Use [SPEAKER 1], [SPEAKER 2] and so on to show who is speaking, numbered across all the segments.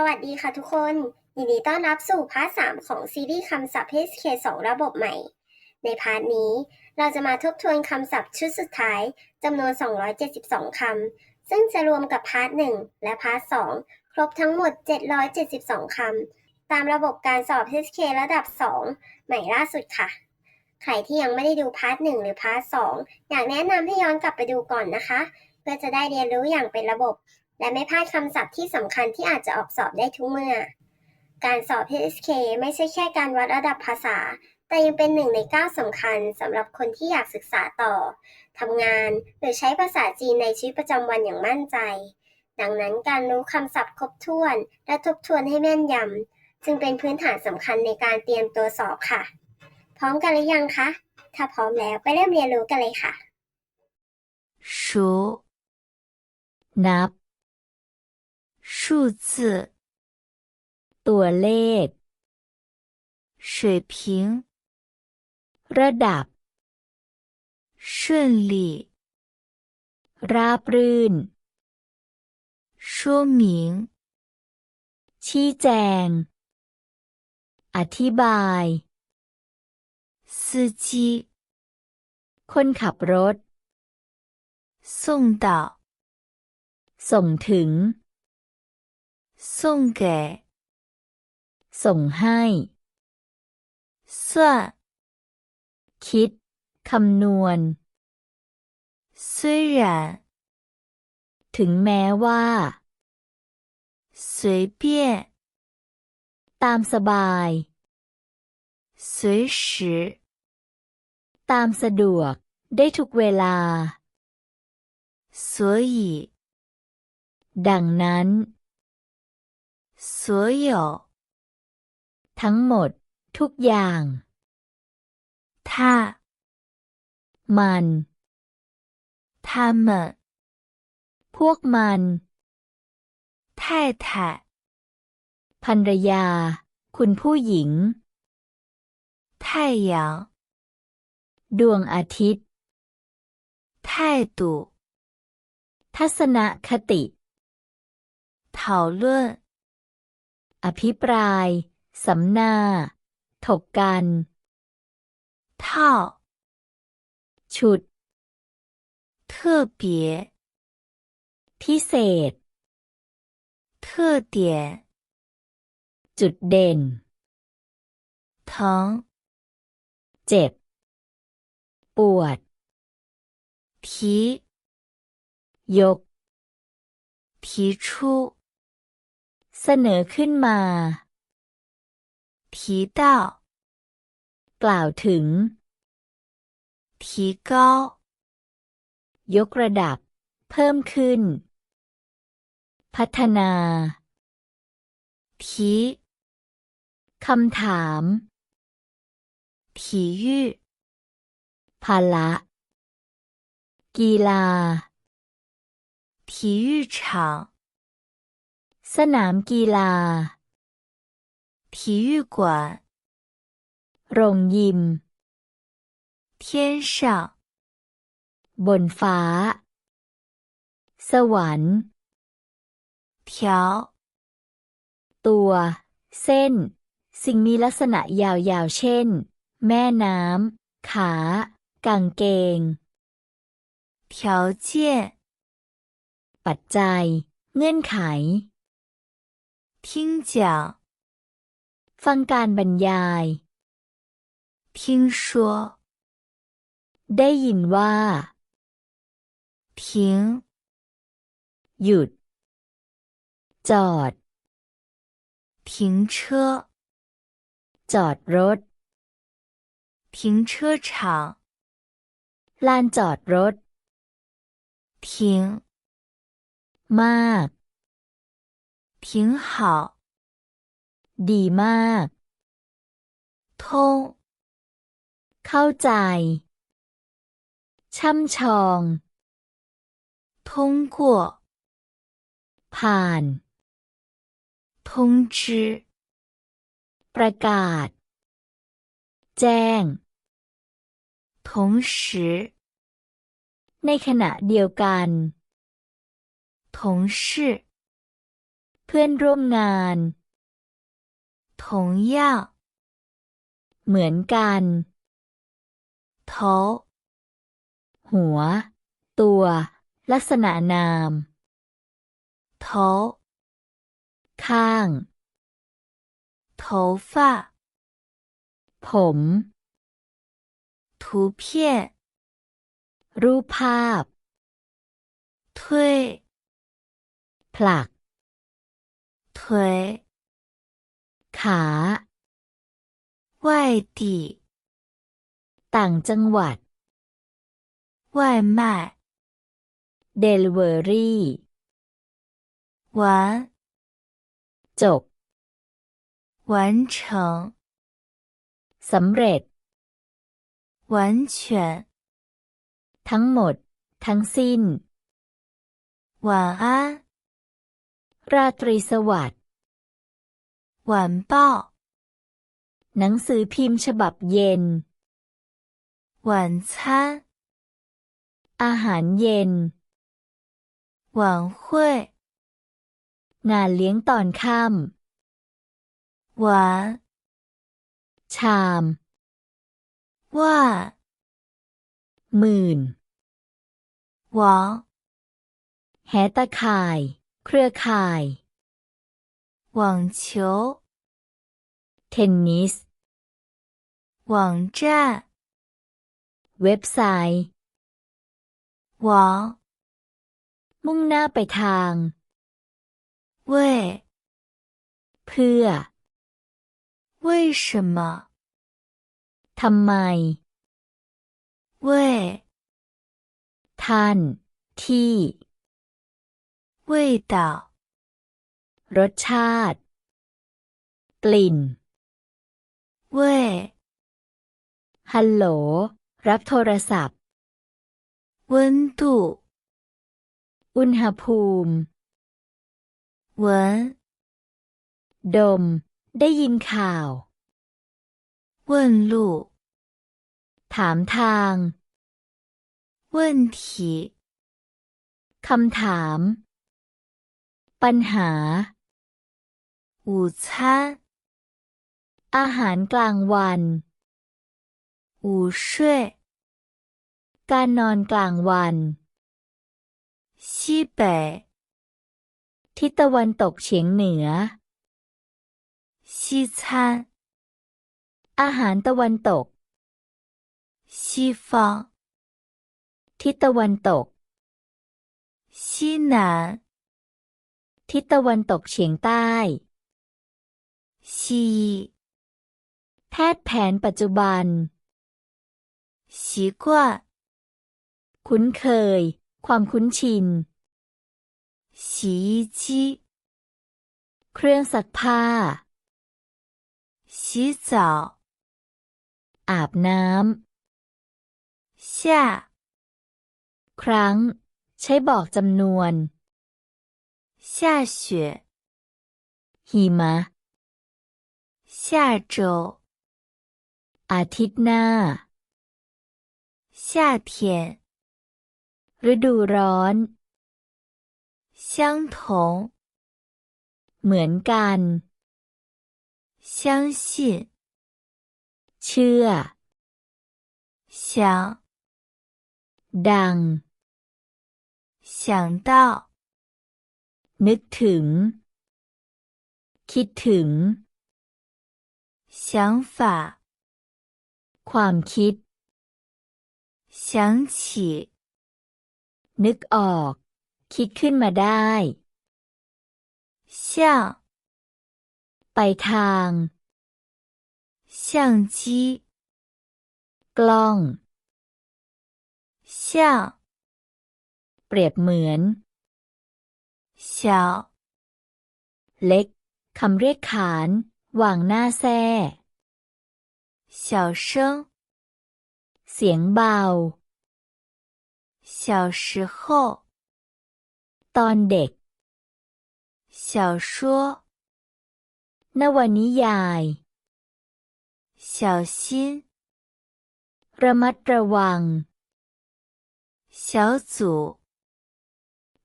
[SPEAKER 1] สวัสดีค่ะทุกคน ยินดีต้อนรับสู่พาร์ท 3 ของซีรีส์คำศัพท์ HK2 ระบบใหม่ ในพาร์ทนี้ เราจะมาทบทวนคำศัพท์ชุดสุดท้ายจำนวน 272 คำ ซึ่งจะรวมกับพาร์ท 1 และพาร์ท 2 ครบทั้งหมด 772 คำ ตามระบบการสอบ HK ระดับ 2 ใหม่ล่าสุดค่ะ ใครที่ยังไม่ได้ดูพาร์ท 1 หรือพาร์ท 2 อยากแนะนำให้ย้อนกลับไปดูก่อนนะคะ เพื่อจะได้เรียนรู้อย่างเป็นระบบ และไม่พลาดคำศัพท์ที่สำคัญที่อาจจะออกสอบได้ทุกเมื่อ การสอบ HSK ไม่ใช่แค่การวัดระดับภาษา แต่ยังเป็นหนึ่งในก้าวสำคัญสำหรับคนที่อยากศึกษาต่อทำงานหรือใช้ภาษาจีนในชีวิตประจำวันอย่างมั่นใจ ดังนั้นการรู้คำศัพท์ครบถ้วน และทบทวนให้แม่นยำจึงเป็นพื้นฐานสำคัญในการเตรียมตัวสอบค่ะ พร้อมกันหรือยังคะ ถ้าพร้อมแล้วไปเริ่มเรียนรู้กันเลยค่ะ
[SPEAKER 2] 数、นับ 数字、ตัวเลข 水平、ระดับ 顺利、ราบรื่น 说明、ชี้แจง อธิบาย 司机、คนขับรถ 送到、ส่งถึง 送给、ส่งให้ 算、คิด คำนวณ 虽然、ถึงแม้ว่า 随便、ตามสบาย 随时、ตามสะดวก ได้ทุกเวลา 所以 ดังนั้น 所有 ทั้งหมด ทุกอย่าง 他 มัน 他们 พวกมัน 太太 ภรรยา คุณผู้หญิง 太阳 ดวงอาทิตย์ 态度 ทัศนคติ 讨论 อภิปราย สัมนา ถกกัน 套 ฉุด 特别 พิเศษ 特点 จุดเด่น 疼 เจ็บ ปวด 提 ยก 提出 เสนอขึ้นมา 提到 กล่าวถึง 提高 ยกระดับ เพิ่มขึ้น พัฒนา 提 คำถาม 体育 พละ กีฬา 体育场 สนามกีฬา 体育馆 โรงยิม 天上 บนฟ้า สวรรค์ 条 ตัว เส้น สิ่งมีลักษณะยาวๆ เช่น แม่น้ำ ขา กางเกง 条件 ปัจจัย เงื่อนไข 听讲 ฟังการบรรยาย 听说 ได้ยินว่า 停 หยุด จอด 停车 จอดรถ 停车场 ลานจอดรถ 停 มาก 挺好 ดีมาก 通 เข้าใจ ช่ำชอง 通过 ผ่าน 通知 ประกาศ แจ้ง 同时 ในขณะเดียวกัน 同事 เพื่อนร่วมงาน
[SPEAKER 3] 同样，
[SPEAKER 2] เหมือนกัน
[SPEAKER 3] 头
[SPEAKER 2] หัว ตัว ลักษณะนาม
[SPEAKER 3] 头
[SPEAKER 2] ข้าง
[SPEAKER 3] 头发
[SPEAKER 2] ผม
[SPEAKER 3] 图片
[SPEAKER 2] รูปภาพ
[SPEAKER 3] 推
[SPEAKER 2] ผลัก
[SPEAKER 3] 腿
[SPEAKER 2] ขา
[SPEAKER 3] 外地
[SPEAKER 2] ต่างจังหวัด
[SPEAKER 3] 外卖
[SPEAKER 2] เดลิเวอรี่
[SPEAKER 3] 完
[SPEAKER 2] จบ
[SPEAKER 3] 完成
[SPEAKER 2] สำเร็จ
[SPEAKER 3] 完全
[SPEAKER 2] ทั้งหมด ทั้งสิ้น
[SPEAKER 3] 晚安
[SPEAKER 2] ราตรีสวัสดิ์
[SPEAKER 3] หวานเป้า
[SPEAKER 2] หนังสือพิมพ์ฉบับเย็น
[SPEAKER 3] หวานช้า
[SPEAKER 2] อาหารเย็น
[SPEAKER 3] หวานห้วย
[SPEAKER 2] งานเลี้ยงตอนค่ำหวานชาม
[SPEAKER 3] ว่า
[SPEAKER 2] หมื่น
[SPEAKER 3] วอ
[SPEAKER 2] แหตะข่าย เครือข่าย
[SPEAKER 3] 网球
[SPEAKER 2] เทนนิส
[SPEAKER 3] 网站
[SPEAKER 2] เว็บไซต์
[SPEAKER 3] 网
[SPEAKER 2] มุ่งหน้าไปทาง
[SPEAKER 3] 为
[SPEAKER 2] เพื่อ
[SPEAKER 3] 为什么
[SPEAKER 2] ทำไม
[SPEAKER 3] 为
[SPEAKER 2] ท่าน ที่
[SPEAKER 3] 味道
[SPEAKER 2] รสชาติ กลิ่น
[SPEAKER 3] 为
[SPEAKER 2] ฮัลโหล รับโทรศัพท์
[SPEAKER 3] 温度
[SPEAKER 2] อุณหภูมิ
[SPEAKER 3] 闻
[SPEAKER 2] ดม ได้ยินข่าว
[SPEAKER 3] 问路
[SPEAKER 2] ถามทาง
[SPEAKER 3] 问题
[SPEAKER 2] คำถาม ปัญหา
[SPEAKER 3] 午餐
[SPEAKER 2] อาหารกลางวัน
[SPEAKER 3] 午睡
[SPEAKER 2] การนอนกลางวัน
[SPEAKER 3] 西北
[SPEAKER 2] ทิศตะวันตกเฉียงเหนือ
[SPEAKER 3] 西餐
[SPEAKER 2] อาหารตะวันตก
[SPEAKER 3] 西方
[SPEAKER 2] ทิศตะวันตก
[SPEAKER 3] 西南
[SPEAKER 2] ทิศตะวันตกเฉียงใต้
[SPEAKER 3] ซี
[SPEAKER 2] แพทย์แผนปัจจุบัน
[SPEAKER 3] ชีกว่า
[SPEAKER 2] คุ้นเคย ความคุ้นชิน
[SPEAKER 3] สีจี
[SPEAKER 2] เครื่องซักผ้า
[SPEAKER 3] ชีจา
[SPEAKER 2] อาบน้ำชาครั้ง ใช้บอกจำนวน
[SPEAKER 3] 下雪
[SPEAKER 2] หิมะ
[SPEAKER 3] 下周
[SPEAKER 2] อาทิตย์หน้า
[SPEAKER 3] 夏天
[SPEAKER 2] ฤดูร้อน
[SPEAKER 3] 相同
[SPEAKER 2] เหมือนกัน
[SPEAKER 3] 相信
[SPEAKER 2] เชื่อ
[SPEAKER 3] 想
[SPEAKER 2] ดัง
[SPEAKER 3] 想到
[SPEAKER 2] นึกถึง คิดถึง
[SPEAKER 3] 想法
[SPEAKER 2] ความคิด
[SPEAKER 3] 想起
[SPEAKER 2] นึกออก คิดขึ้นมาได้
[SPEAKER 3] 相
[SPEAKER 2] ไปทาง
[SPEAKER 3] 相机
[SPEAKER 2] กล้อง
[SPEAKER 3] 像
[SPEAKER 2] เปรียบเหมือน
[SPEAKER 3] 小
[SPEAKER 2] เล็ก คำเรียกขาน วางหน้าแท้
[SPEAKER 3] 小声
[SPEAKER 2] เสียงเบา
[SPEAKER 3] 小时候
[SPEAKER 2] ตอนเด็ก
[SPEAKER 3] 小说
[SPEAKER 2] นวนิยาย
[SPEAKER 3] 小心
[SPEAKER 2] ระมัดระวัง
[SPEAKER 3] 小组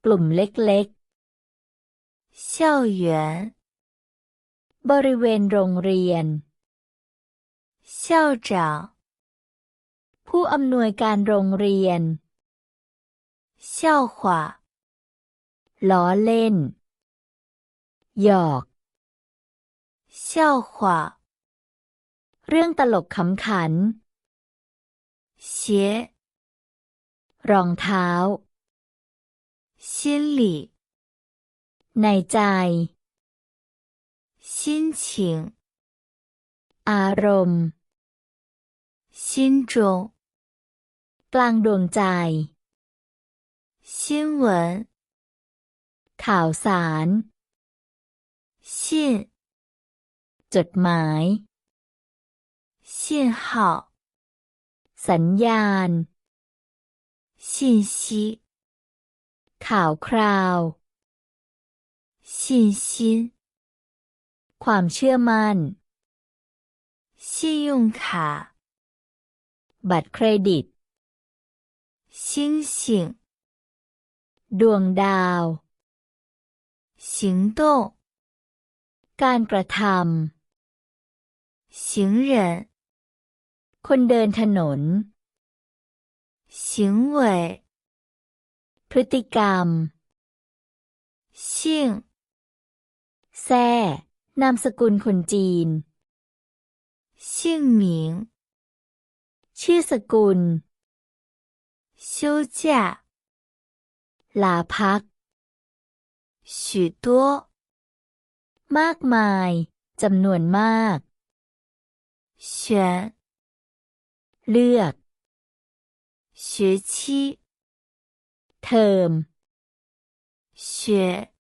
[SPEAKER 2] กลุ่มเล็ก
[SPEAKER 3] 校园
[SPEAKER 2] บริเวณโรงเรียน
[SPEAKER 3] 校长
[SPEAKER 2] ผู้อำนวยการโรงเรียน
[SPEAKER 3] 笑话
[SPEAKER 2] ล้อเล่น หยอก
[SPEAKER 3] 笑话
[SPEAKER 2] เรื่องตลกขำขัน
[SPEAKER 3] 鞋
[SPEAKER 2] รองเท้า
[SPEAKER 3] 心里
[SPEAKER 2] ในใจ
[SPEAKER 3] 心情
[SPEAKER 2] อารมณ์
[SPEAKER 3] 心中
[SPEAKER 2] กลางดวงใจ
[SPEAKER 3] 新闻
[SPEAKER 2] ข่าวสาร
[SPEAKER 3] 信
[SPEAKER 2] จดหมาย
[SPEAKER 3] 信号
[SPEAKER 2] สัญญาณ
[SPEAKER 3] 信息
[SPEAKER 2] ข่าวคราว
[SPEAKER 3] 信心
[SPEAKER 2] ความเชื่อมั่น
[SPEAKER 3] 信用卡
[SPEAKER 2] บัตรเครดิต
[SPEAKER 3] 星星
[SPEAKER 2] ดวงดาว
[SPEAKER 3] 行动
[SPEAKER 2] การกระท
[SPEAKER 3] 行人 ำ
[SPEAKER 2] คนเดินถนน
[SPEAKER 3] 行为
[SPEAKER 2] พฤติกรรม
[SPEAKER 3] 姓
[SPEAKER 2] แซ่นามสกุลคนจีน
[SPEAKER 3] 姓名
[SPEAKER 2] ชื่อสกุล
[SPEAKER 3] 休假
[SPEAKER 2] ลาพัก
[SPEAKER 3] 许多
[SPEAKER 2] มากมาย จำนวนมาก
[SPEAKER 3] 选
[SPEAKER 2] เลือก
[SPEAKER 3] 学期
[SPEAKER 2] เทอม
[SPEAKER 3] 雪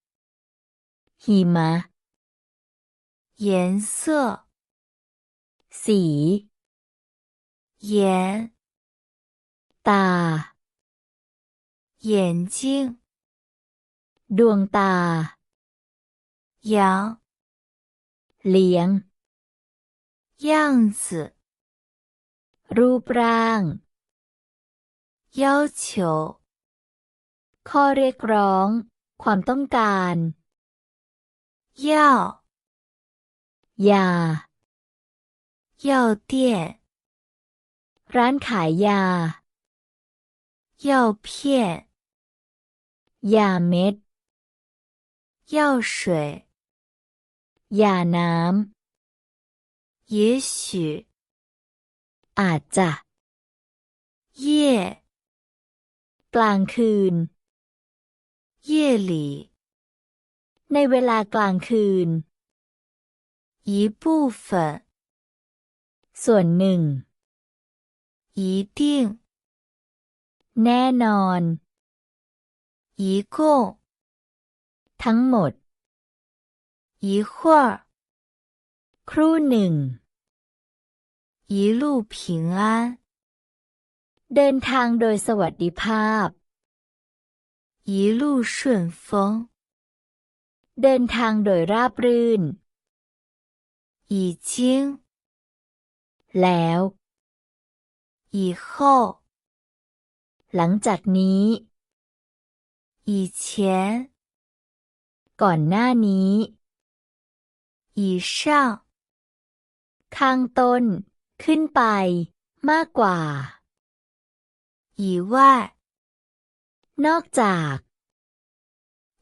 [SPEAKER 2] หิมะ
[SPEAKER 3] 颜色
[SPEAKER 2] สี
[SPEAKER 3] 眼
[SPEAKER 2] ตา
[SPEAKER 3] 眼睛
[SPEAKER 2] ดวงตา
[SPEAKER 3] 羊
[SPEAKER 2] เลี้ยง
[SPEAKER 3] 样子
[SPEAKER 2] รูปร่าง
[SPEAKER 3] 要求
[SPEAKER 2] ข้อเรียกร้อง ความต้องการ
[SPEAKER 3] 药
[SPEAKER 2] ยา
[SPEAKER 3] 药店
[SPEAKER 2] ร้านขายยา
[SPEAKER 3] 药片
[SPEAKER 2] ยาเม็ด
[SPEAKER 3] 药水
[SPEAKER 2] ยาน้
[SPEAKER 3] 也许 ำ
[SPEAKER 2] อาจจะ
[SPEAKER 3] 夜
[SPEAKER 2] กลางคืน
[SPEAKER 3] 夜里
[SPEAKER 2] ในเวลากลางคืน
[SPEAKER 3] 一部分
[SPEAKER 2] ส่วนหนึ่ง
[SPEAKER 3] 一定
[SPEAKER 2] แน่นอน
[SPEAKER 3] 一共
[SPEAKER 2] ทั้งหมด
[SPEAKER 3] 一会儿
[SPEAKER 2] ครู่หนึ่ง
[SPEAKER 3] 一路平安
[SPEAKER 2] เดินทางโดยสวัสดิภาพ
[SPEAKER 3] 一路顺风
[SPEAKER 2] เดินทางโดยราบรื่น
[SPEAKER 3] อีจิง
[SPEAKER 2] แล้ว
[SPEAKER 3] อีข้อ
[SPEAKER 2] หลังจากนี้
[SPEAKER 3] อีเชี
[SPEAKER 2] ก่อนหน้านี้
[SPEAKER 3] อีช่า
[SPEAKER 2] ข้างต้น ขึ้นไป มากกว่า
[SPEAKER 3] อีว่า
[SPEAKER 2] นอกจาก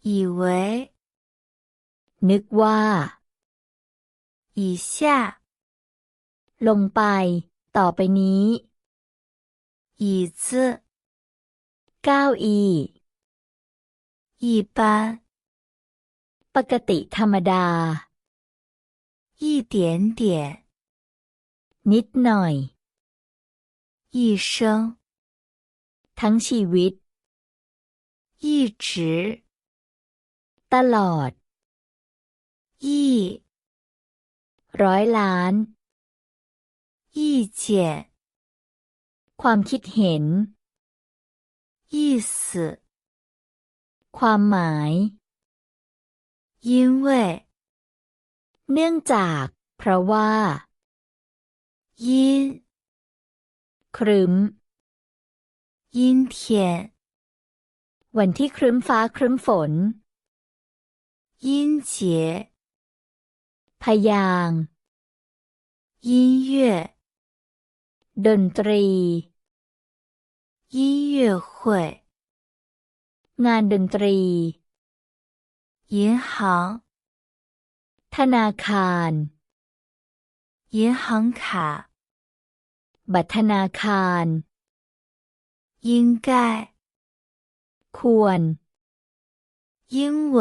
[SPEAKER 3] 以为
[SPEAKER 2] นึกว่า
[SPEAKER 3] 以下
[SPEAKER 2] ลงไป ต่อไปนี้
[SPEAKER 3] อีซึ
[SPEAKER 2] เก้าอี
[SPEAKER 3] อี
[SPEAKER 2] ปกติธรรมดา
[SPEAKER 3] 一点点
[SPEAKER 2] นิดหน่อย
[SPEAKER 3] 一生
[SPEAKER 2] ทั้งชีวิต
[SPEAKER 3] 一直
[SPEAKER 2] ตลอด
[SPEAKER 3] ยี่
[SPEAKER 2] ร้อยล้าน
[SPEAKER 3] ยี่เจีย
[SPEAKER 2] ความคิดเห็น
[SPEAKER 3] ยี่ส
[SPEAKER 2] ความหมาย
[SPEAKER 3] ยิน
[SPEAKER 2] เว่เนื่องจาก เพราะว่า
[SPEAKER 3] ยี่
[SPEAKER 2] ครึ้ม
[SPEAKER 3] ยินเทียน
[SPEAKER 2] วันที่ครึ้มฟ้าครึ้มฝน
[SPEAKER 3] ยินเจีย
[SPEAKER 2] พยางยี่
[SPEAKER 3] เย่
[SPEAKER 2] ดนตรี
[SPEAKER 3] ยี่เย่หุย
[SPEAKER 2] งานดนตรี
[SPEAKER 3] ยินหา
[SPEAKER 2] ธนาคาร
[SPEAKER 3] ยิน
[SPEAKER 2] บัตรธนาคาร
[SPEAKER 3] ยิงไก
[SPEAKER 2] ควร
[SPEAKER 3] ยิงเหว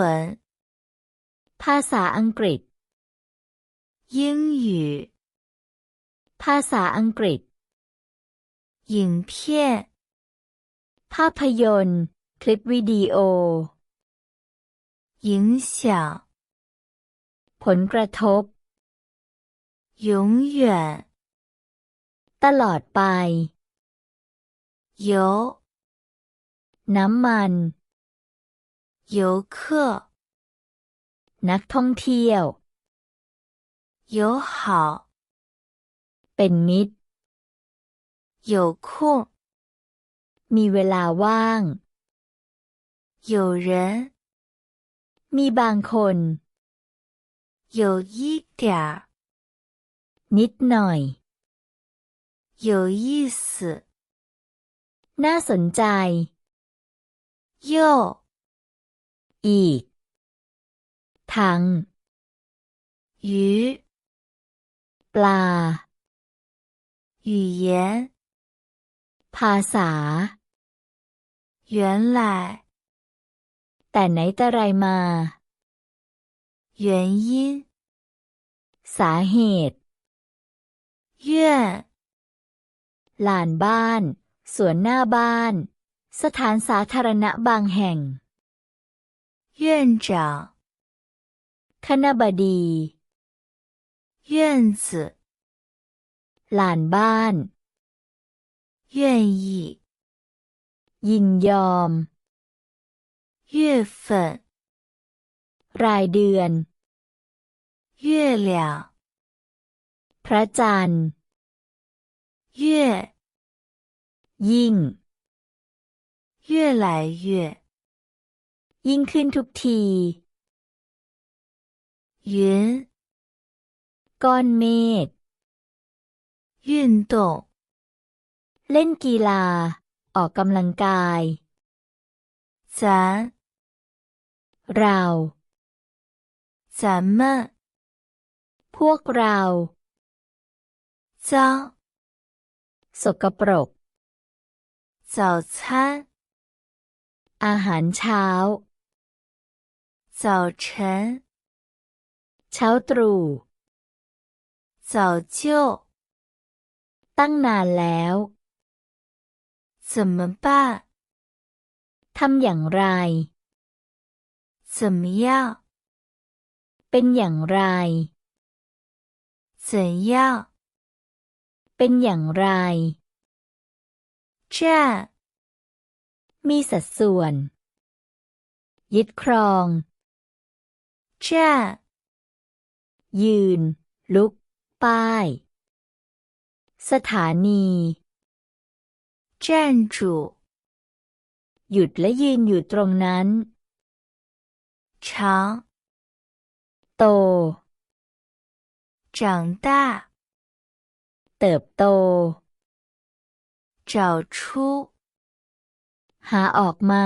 [SPEAKER 2] ภาษาอังกฤษ
[SPEAKER 3] 英语、
[SPEAKER 2] ภาษาอังกฤษ
[SPEAKER 3] 影片、
[SPEAKER 2] ภาพยนตร์ คลิปวิดีโอ
[SPEAKER 3] 影响、
[SPEAKER 2] ผลกระทบ
[SPEAKER 3] 永远、
[SPEAKER 2] ตลอดไป
[SPEAKER 3] 游、
[SPEAKER 2] น้ำมัน
[SPEAKER 3] 游客、
[SPEAKER 2] นักท่องเที่ยว
[SPEAKER 3] 友好、
[SPEAKER 2] เป็นมิตร
[SPEAKER 3] 有空、
[SPEAKER 2] มีเวลาว่าง
[SPEAKER 3] 有人、
[SPEAKER 2] มีบางคน
[SPEAKER 3] 有一点儿、
[SPEAKER 2] นิดหน่อย
[SPEAKER 3] 有意思、
[SPEAKER 2] น่าสนใจ
[SPEAKER 3] 又、
[SPEAKER 2] อีก ทั้ง
[SPEAKER 3] 鱼、
[SPEAKER 2] ปลา
[SPEAKER 3] 语言、
[SPEAKER 2] ภาษา
[SPEAKER 3] 原来、
[SPEAKER 2] แต่ไหนแต่ไรมา
[SPEAKER 3] 原因、
[SPEAKER 2] สาเหตุ
[SPEAKER 3] 院、
[SPEAKER 2] ลานบ้าน สวนหน้าบ้าน สถานสาธารณะบางแห่ง
[SPEAKER 3] 院长、
[SPEAKER 2] คณบดี
[SPEAKER 3] 院子、
[SPEAKER 2] ลานบ้าน
[SPEAKER 3] 愿意、
[SPEAKER 2] ยินยอม
[SPEAKER 3] 月份、
[SPEAKER 2] รายเดือน
[SPEAKER 3] 月亮、
[SPEAKER 2] พระจันทร์
[SPEAKER 3] 月、
[SPEAKER 2] ยิ่ง
[SPEAKER 3] 越来越、
[SPEAKER 2] ยิ่งขึ้นทุกที
[SPEAKER 3] 云、
[SPEAKER 2] ก้อนเมฆ
[SPEAKER 3] 运动、
[SPEAKER 2] เล่นกีฬา ออกกำลังกาย
[SPEAKER 3] 咱、
[SPEAKER 2] เรา
[SPEAKER 3] 咱们、
[SPEAKER 2] พวกเรา
[SPEAKER 3] 脏、
[SPEAKER 2] สกปรก
[SPEAKER 3] 早餐、
[SPEAKER 2] อาหารเช้า
[SPEAKER 3] 早晨、
[SPEAKER 2] เช้าตรู่
[SPEAKER 3] 早就、
[SPEAKER 2] ตั้งนานแล้ว
[SPEAKER 3] 怎么办？
[SPEAKER 2] ทำอย่างไร
[SPEAKER 3] 怎么样？
[SPEAKER 2] เป็นอย่างไร
[SPEAKER 3] 怎样？
[SPEAKER 2] เป็นอย่างไร
[SPEAKER 3] 站、
[SPEAKER 2] มีสัดส่วน ยึดครอง
[SPEAKER 3] 站、
[SPEAKER 2] ยืน ลุก ป้าย สถานี
[SPEAKER 3] 站住、
[SPEAKER 2] หยุดและยืนอยู่ตรงนั้น
[SPEAKER 3] 长、
[SPEAKER 2] โต
[SPEAKER 3] 长大、
[SPEAKER 2] เติบโต
[SPEAKER 3] 找出、
[SPEAKER 2] หาออกมา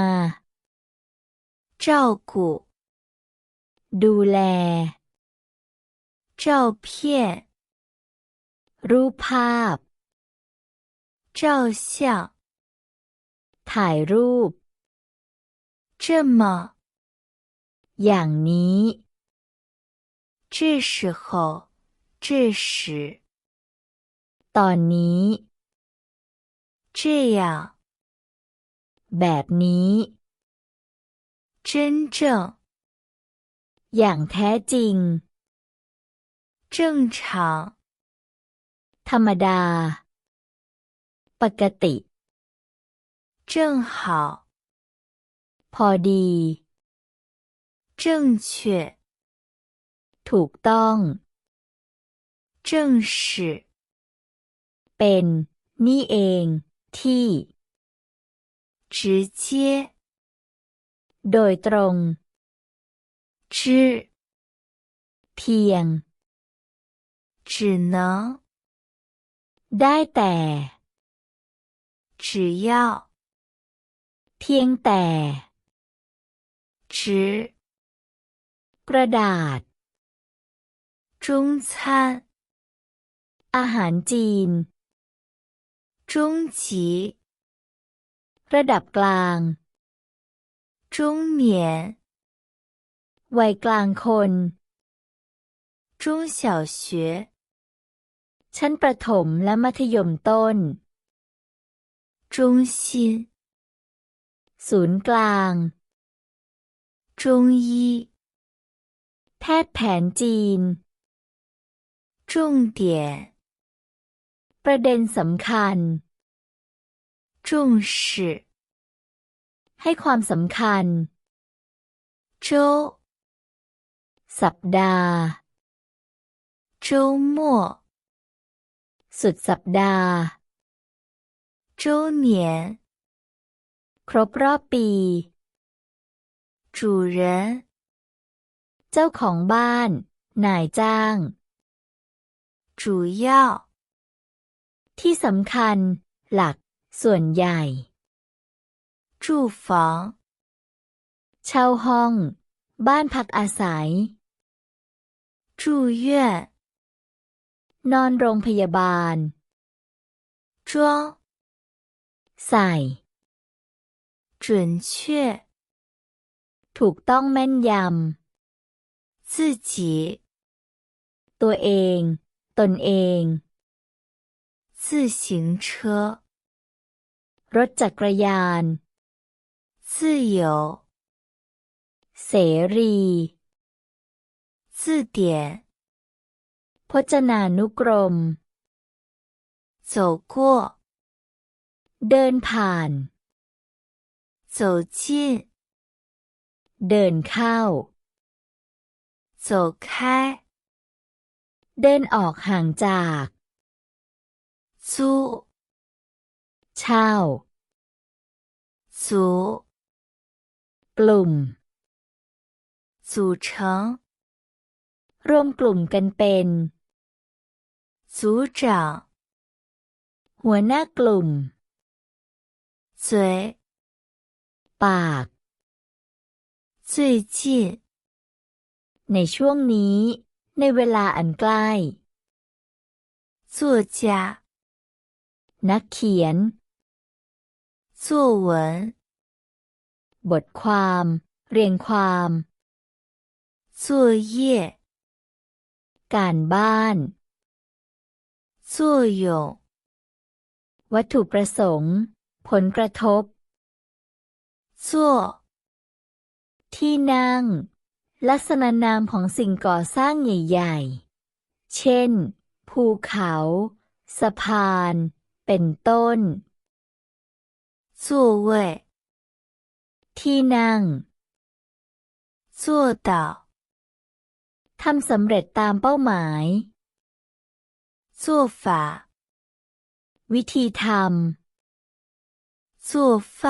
[SPEAKER 3] 照顾、
[SPEAKER 2] ดูแล
[SPEAKER 3] 照片、
[SPEAKER 2] รูปภาพ
[SPEAKER 3] 照相、
[SPEAKER 2] ถ่ายรูป
[SPEAKER 3] 这么、
[SPEAKER 2] อย่างนี้
[SPEAKER 3] 这时候、这时、
[SPEAKER 2] ตอนนี้
[SPEAKER 3] 这样、
[SPEAKER 2] แบบนี้
[SPEAKER 3] 真正、
[SPEAKER 2] อย่างแท้จริง
[SPEAKER 3] 正常、
[SPEAKER 2] ธรรมดา ปกติ
[SPEAKER 3] 正好、
[SPEAKER 2] พอดี
[SPEAKER 3] 正确、
[SPEAKER 2] ถูกต้อง
[SPEAKER 3] 正是、
[SPEAKER 2] เป็น นี่เอง ที่
[SPEAKER 3] 直接、
[SPEAKER 2] โดยตรง
[SPEAKER 3] 直 只
[SPEAKER 2] เพียง
[SPEAKER 3] 只能
[SPEAKER 2] ได้แต่
[SPEAKER 3] 只要
[SPEAKER 2] เพียงแต่
[SPEAKER 3] 只
[SPEAKER 2] กระดาษ
[SPEAKER 3] 中餐
[SPEAKER 2] อาหารจีน
[SPEAKER 3] 中级
[SPEAKER 2] ระดับกลาง
[SPEAKER 3] 中年
[SPEAKER 2] วัยกลางคน
[SPEAKER 3] 中小学
[SPEAKER 2] ชั้นประถมและมัธยมต้น
[SPEAKER 3] 中心
[SPEAKER 2] ศูนย์กลาง
[SPEAKER 3] 中医
[SPEAKER 2] แพทย์แผนจีน
[SPEAKER 3] 重点
[SPEAKER 2] ประเด็นสำคัญ
[SPEAKER 3] 重视
[SPEAKER 2] ให้ความสำคัญ
[SPEAKER 3] 周
[SPEAKER 2] สัปดาห์
[SPEAKER 3] 周末
[SPEAKER 2] สุดสัปดาห์
[SPEAKER 3] 周年
[SPEAKER 2] ครบรอบปี
[SPEAKER 3] 主人
[SPEAKER 2] เจ้าของบ้าน นายจ้าง
[SPEAKER 3] 主要
[SPEAKER 2] ที่สำคัญ หลัก ส่วนใหญ่
[SPEAKER 3] 住房
[SPEAKER 2] เช่าห้อง บ้านพักอาศัย
[SPEAKER 3] 住院
[SPEAKER 2] นอนโรงพยาบาล
[SPEAKER 3] 装
[SPEAKER 2] ใส่
[SPEAKER 3] 准确
[SPEAKER 2] ถูกต้องแม่นย
[SPEAKER 3] 自己 ำ
[SPEAKER 2] ตัวเอง ตนเอง
[SPEAKER 3] 自行车
[SPEAKER 2] รถจักรยาน
[SPEAKER 3] 自由
[SPEAKER 2] เสรี
[SPEAKER 3] 字典
[SPEAKER 2] พจนานุกรม
[SPEAKER 3] โสข้ว
[SPEAKER 2] เดินผ่าน
[SPEAKER 3] โสชิ
[SPEAKER 2] เดินเข้า
[SPEAKER 3] โสแค่
[SPEAKER 2] เดินออกห่างจาก
[SPEAKER 3] สู้
[SPEAKER 2] เช่า
[SPEAKER 3] สู
[SPEAKER 2] กลุ่ม
[SPEAKER 3] สูเชิง
[SPEAKER 2] รวมกลุ่มกันเป็น
[SPEAKER 3] 组长
[SPEAKER 2] หัวหน้ากลุ่ม
[SPEAKER 3] 嘴
[SPEAKER 2] ปาก
[SPEAKER 3] 最近
[SPEAKER 2] ในช่วงนี้ ในเวลาอันใกล้
[SPEAKER 3] 作家
[SPEAKER 2] นักเขียน
[SPEAKER 3] 作文
[SPEAKER 2] บทความ เรียงความ
[SPEAKER 3] 作业
[SPEAKER 2] การบ้าน
[SPEAKER 3] 作用
[SPEAKER 2] วัตถุประสงค์ ผลกระทบ
[SPEAKER 3] 做
[SPEAKER 2] ที่นั่ง ลักษณะนามของสิ่งก่อสร้างใหญ่ๆ เช่น ภูเขา สะพาน เป็นต้น
[SPEAKER 3] 座位
[SPEAKER 2] ที่นั่ง
[SPEAKER 3] 做到
[SPEAKER 2] ทำสำเร็จตามเป้าหมาย
[SPEAKER 3] 做法
[SPEAKER 2] วิธีท
[SPEAKER 3] 做饭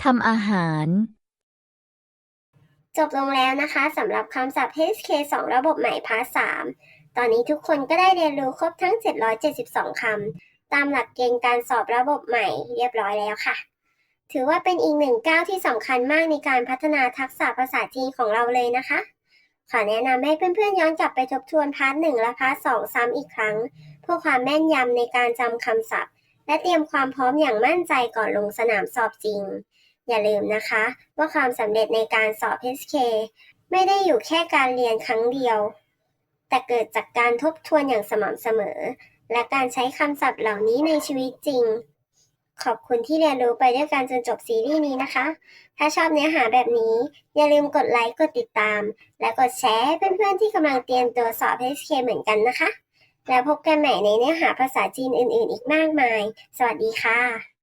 [SPEAKER 3] ำ
[SPEAKER 2] ทำอาหาร
[SPEAKER 1] จบลงแล้วนะคะสำหรับคำศัพท์ HK 2 ระบบใหม่พาร์ท3ตอนนี้ทุกคนก็ได้เรียนรู้ครบทั้ง 772 คำ ตามหลักเกณฑ์การสอบระบบใหม่เรียบร้อยแล้วค่ะ ถือว่าเป็นอีกหนึ่งก้าวที่สำคัญมากในการพัฒนาทักษะภาษาจีนของเราเลยนะคะ ขอแนะนำให้เพื่อนๆย้อนกลับไปทบทวนพาร์ทหนึ่งและพาร์ทสองซ้ำอีกครั้ง เพื่อความแม่นยำในการจำคำศัพท์ และเตรียมความพร้อมอย่างมั่นใจก่อนลงสนามสอบจริง อย่าลืมนะคะ ว่าความสำเร็จในการสอบ HK ไม่ได้อยู่แค่การเรียนครั้งเดียว แต่เกิดจากการทบทวนอย่างสม่ำเสมอ และการใช้คำศัพท์เหล่านี้ในชีวิตจริง ขอบคุณที่เรียนรู้ไปด้วยกันจนจบซีรีส์นี้นะคะ ถ้าชอบเนื้อหาแบบนี้ อย่าลืมกดไลค์ กดติดตาม และกดแชร์ให้เพื่อนๆที่กำลังเตรียมตัวสอบ HK เหมือนกันนะคะ แล้วพบกันใหม่ในเนื้อหาภาษาจีนอื่นๆ อีกมากมาย สวัสดีค่ะ